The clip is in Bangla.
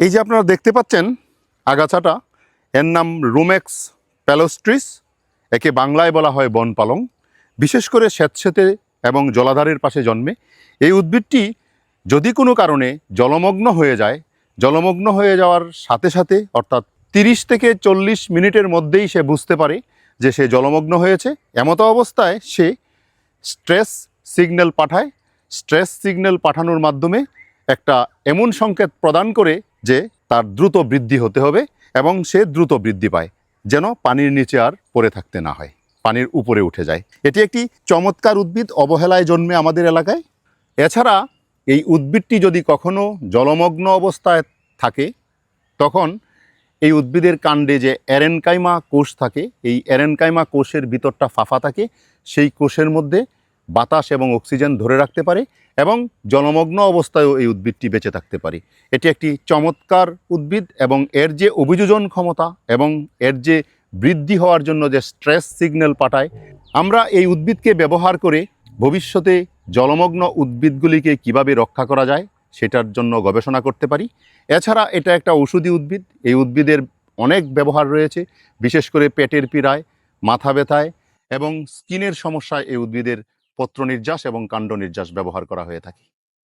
এই যে আপনারা দেখতে পাচ্ছেন আগাছাটা, এর নাম রুমেক্স প্যালোস্ট্রিস, একে বাংলায় বলা হয় বনপালং বিশেষ করে স্যাঁতস্যাঁতে এবং জলাধারের পাশে জন্মে। এই উদ্ভিদটি যদি কোনো কারণে জলমগ্ন হয়ে যায়, জলমগ্ন হয়ে যাওয়ার সাথে সাথে অর্থাৎ তিরিশ থেকে চল্লিশ মিনিটের মধ্যেই সে বুঝতে পারে যে সে জলমগ্ন হয়েছে। এমতো অবস্থায় সে স্ট্রেস সিগন্যাল পাঠায়। স্ট্রেস সিগন্যাল পাঠানোর মাধ্যমে একটা এমন সংকেত প্রদান করে যে তার দ্রুত বৃদ্ধি হতে হবে এবং সে দ্রুত বৃদ্ধি পায়, যেন পানির নিচে আর পড়ে থাকতে না হয়, পানির উপরে উঠে যায়। এটি একটি চমৎকার উদ্ভিদ অবহেলায় জন্মে আমাদের এলাকায়। এছাড়া এই উদ্ভিদটি যদি কখনো জলমগ্ন অবস্থায় থাকে, তখন এই উদ্ভিদের কাণ্ডে যে অ্যারেনকাইমা কোষ থাকে, এই অ্যারেনকাইমা কোষের ভিতরটা ফাঁফা থাকে, সেই কোষের মধ্যে বাতাস এবং অক্সিজেন ধরে রাখতে পারে এবং জলমগ্ন অবস্থায়ও এই উদ্ভিদটি বেঁচে থাকতে পারে। এটি একটি চমৎকার উদ্ভিদ এবং এর যে অভিযোজন ক্ষমতা এবং এর যে বৃদ্ধি হওয়ার জন্য যে স্ট্রেস সিগন্যাল পাঠায়, আমরা এই উদ্ভিদকে ব্যবহার করে ভবিষ্যতে জলমগ্ন উদ্ভিদগুলিকে কীভাবে রক্ষা করা যায় সেটার জন্য গবেষণা করতে পারি। এছাড়া এটা একটা ঔষধি উদ্ভিদ, এই উদ্ভিদের অনেক ব্যবহার রয়েছে, বিশেষ করে পেটের পীড়ায়, মাথা ব্যথায় এবং স্কিনের সমস্যায় এই উদ্ভিদের পত্র নির্যাস এবং কাণ্ড নির্যাস ব্যবহার করা হয়ে থাকে।